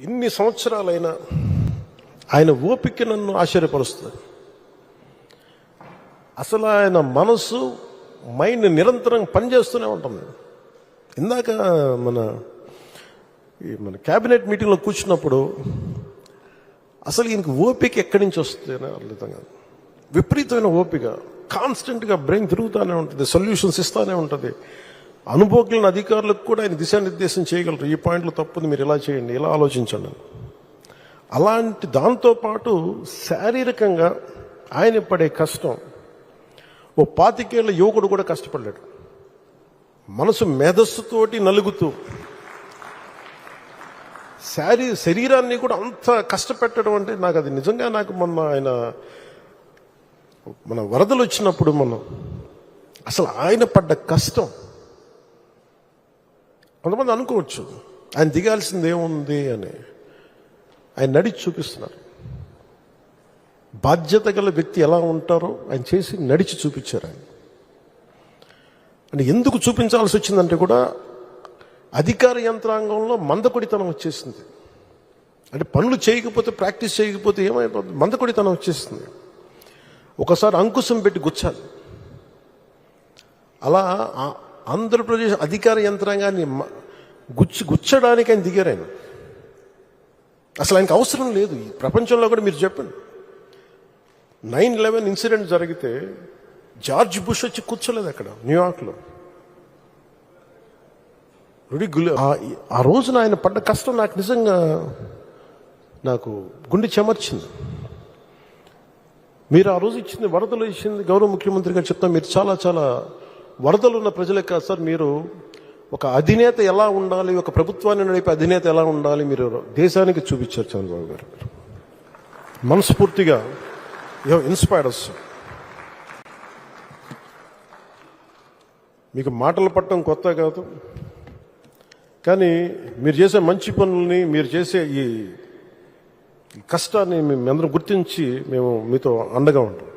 ఇన్ని సంవత్సరాలైనా ఆయన ఓపిక నన్ను ఆశ్చర్యపరుస్తుంది. అసలు ఆయన మనసు మైండ్ నిరంతరం పనిచేస్తూనే ఉంటుంది. ఇందాక మన ఈ మన క్యాబినెట్ మీటింగ్లో కూర్చున్నప్పుడు అసలు ఈయనకి ఓపిక ఎక్కడి నుంచి వస్తుంది అని అర్థం కాదు. విపరీతమైన ఓపిక. కాన్స్టెంట్గా బ్రెయిన్ తిరుగుతూనే ఉంటుంది సొల్యూషన్స్ ఇస్తూనే ఉంటుంది. అనుభవజ్ఞులైన అధికారులకు కూడా ఆయన దిశానిర్దేశం చేయగలరు. ఈ పాయింట్లు తప్పుంది మీరు ఇలా చేయండి ఇలా ఆలోచించండి అలాంటి దాంతోపాటు శారీరకంగా ఆయన పడే కష్టం ఓ పాతికేళ్ళ యువకుడు కూడా కష్టపడ్డాడు. మనసు మేధస్సుతోటి నలుగుతూ శారీ శరీరాన్ని కూడా అంత కష్టపెట్టడం అంటే నాకు అది నిజంగా నాకు మొన్న ఆయన మన వరదలు వచ్చినప్పుడు మనం అసలు ఆయన పడ్డ కష్టం కొంతమంది అనుకోవచ్చు ఆయన దిగాల్సింది ఏముంది అని. ఆయన నడిచి చూపిస్తున్నారు. బాధ్యత గల వ్యక్తి ఎలా ఉంటారో ఆయన చేసి నడిచి చూపించారు ఆయన. అంటే ఎందుకు చూపించాల్సి వచ్చిందంటే కూడా అధికార యంత్రాంగంలో మందకొడితనం వచ్చేసింది. అంటే పనులు చేయకపోతే ప్రాక్టీస్ చేయకపోతే ఏమైపోతుంది? మందకొడితనం వచ్చేసింది. ఒకసారి అంకుశం పెట్టి గుచ్చాలి అలా ఆంధ్రప్రదేశ్ అధికార యంత్రాంగాన్ని గుచ్చి గుచ్చడానికి ఆయన దిగారు ఆయన. అసలు ఆయనకు అవసరం లేదు. ఈ ప్రపంచంలో కూడా మీరు చెప్పండి. నైన్ లెవెన్ ఇన్సిడెంట్ జరిగితే జార్జ్ బుష్ వచ్చి కూర్చోలేదు అక్కడ న్యూయార్క్లో. రుడి గులు ఆ- ఆ రోజున ఆయన పడ్డ కష్టం నాకు నిజంగా నాకు గుండె చెమర్చింది. మీరు ఆ రోజు ఇచ్చింది వరదలు ఇచ్చింది గౌరవ ముఖ్యమంత్రి గారు చెప్తాం మీరు చాలా చాలా వరదలు ఉన్న ప్రజలకు కాదు సార్ మీరు ఒక అధినేత ఎలా ఉండాలి ఒక ప్రభుత్వాన్ని నడిపే అధినేత ఎలా ఉండాలి మీరు దేశానికి చూపించారు చంద్రబాబు గారు. మనస్ఫూర్తిగా ఇన్స్పైర్స్ మీకు మాటలు పట్టడం కొత్త కాదు. కానీ మీరు చేసే మంచి పనుల్ని మీరు చేసే ఈ కష్టాన్ని మేము అందరం గుర్తించి మేము మీతో అండగా ఉంటాం.